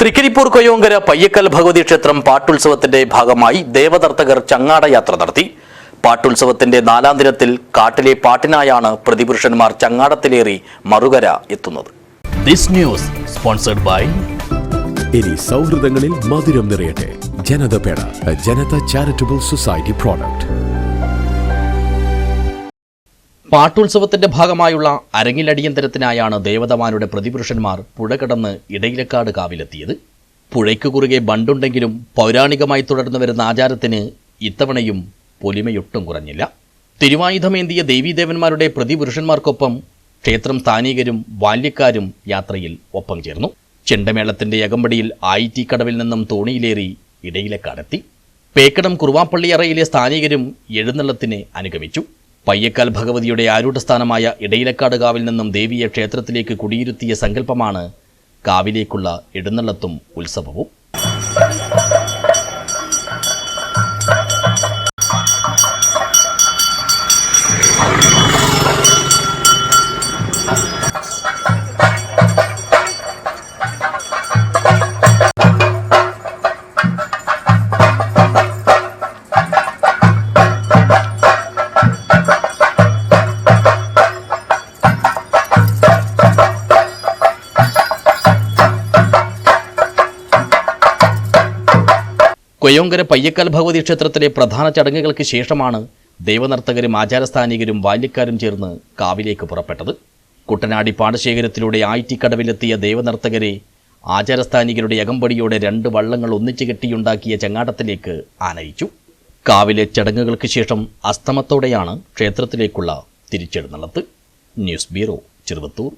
തൃക്കരിപ്പൂർ കൊയ്യോങ്കര പയ്യക്കൽ ഭഗവതി ക്ഷേത്രം പാട്ടുത്സവത്തിന്റെ ഭാഗമായി ദേവതർത്തകർ ചങ്ങാട യാത്ര നടത്തി. പാട്ടുത്സവത്തിന്റെ നാലാം ദിനത്തിൽ കാട്ടിലെ പാട്ടിനായാണ് പ്രതിപുരുഷന്മാർ ചങ്ങാടത്തിലേറി മറുകര എത്തുന്നത്. ദിസ് ന്യൂസ് സ്പോൺസർഡ് ബൈ ഇനി സൗഹൃദങ്ങളിൽ മധുരം നിറയട്ടെ. ജനത പേട ജനത ചാരിറ്റബിൾ സൊസൈറ്റി പ്രോഡക്റ്റ്. പാട്ടുത്സവത്തിന്റെ ഭാഗമായുള്ള അരങ്ങിലടിയന്തരത്തിനായാണ് ദേവതമാരുടെ പ്രതിപുരുഷന്മാർ പുഴ കടന്ന് ഇടയിലക്കാട് കാവിലെത്തിയത്. പുഴയ്ക്ക് കുറുകെ ബണ്ടുണ്ടെങ്കിലും പൗരാണികമായി തുടർന്നു വരുന്ന ആചാരത്തിന് ഇത്തവണയും പൊലിമയൊട്ടും കുറഞ്ഞില്ല. തിരുവായുധമേന്തിയ ദേവീദേവന്മാരുടെ പ്രതിപുരുഷന്മാർക്കൊപ്പം ക്ഷേത്രം സ്ഥാനികരും ബാല്യക്കാരും യാത്രയിൽ ഒപ്പം ചേർന്നു. ചെണ്ടമേളത്തിന്റെ അകമ്പടിയിൽ ആയിറ്റി കടവിൽ നിന്നും തോണിയിലേറി ഇടയിലക്കാടെത്തി. പേക്കടം കുറുവാപ്പള്ളിയറയിലെ സ്ഥാനികരും എഴുന്നള്ളത്തിനെ അനുഗമിച്ചു. പയ്യക്കാൽ ഭഗവതിയുടെ ആരൂഢസ്ഥാനമായ ഇടയിലക്കാട് കാവിൽ നിന്നും ദേവിയെ ക്ഷേത്രത്തിലേക്ക് കുടിയിരുത്തിയ സങ്കല്പമാണ് കാവിലേക്കുള്ള എഴുന്നള്ളത്തും ഉത്സവവും. കൊയ്യോങ്കര പയ്യക്കാൽ ഭഗവതി ക്ഷേത്രത്തിലെ പ്രധാന ചടങ്ങുകൾക്ക് ശേഷമാണ് ദൈവനർത്തകരും ആചാരസ്ഥാനികരും ബാല്യക്കാരും ചേർന്ന് കാവിലേക്ക് പുറപ്പെട്ടത്. കുട്ടനാടി പാടശേഖരത്തിലൂടെ ആയിറ്റിക്കടവിലെത്തിയ ദേവനർത്തകരെ ആചാരസ്ഥാനികരുടെ അകമ്പടിയോടെ രണ്ട് വള്ളങ്ങൾ ഒന്നിച്ചു കെട്ടിയുണ്ടാക്കിയ ചങ്ങാടത്തിലേക്ക് ആനയിച്ചു. കാവിലെ ചടങ്ങുകൾക്ക് ശേഷം അസ്തമത്തോടെയാണ് ക്ഷേത്രത്തിലേക്കുള്ള തിരിച്ചെഴുന്നള്ളത്ത്. News bureau Cheruvathur.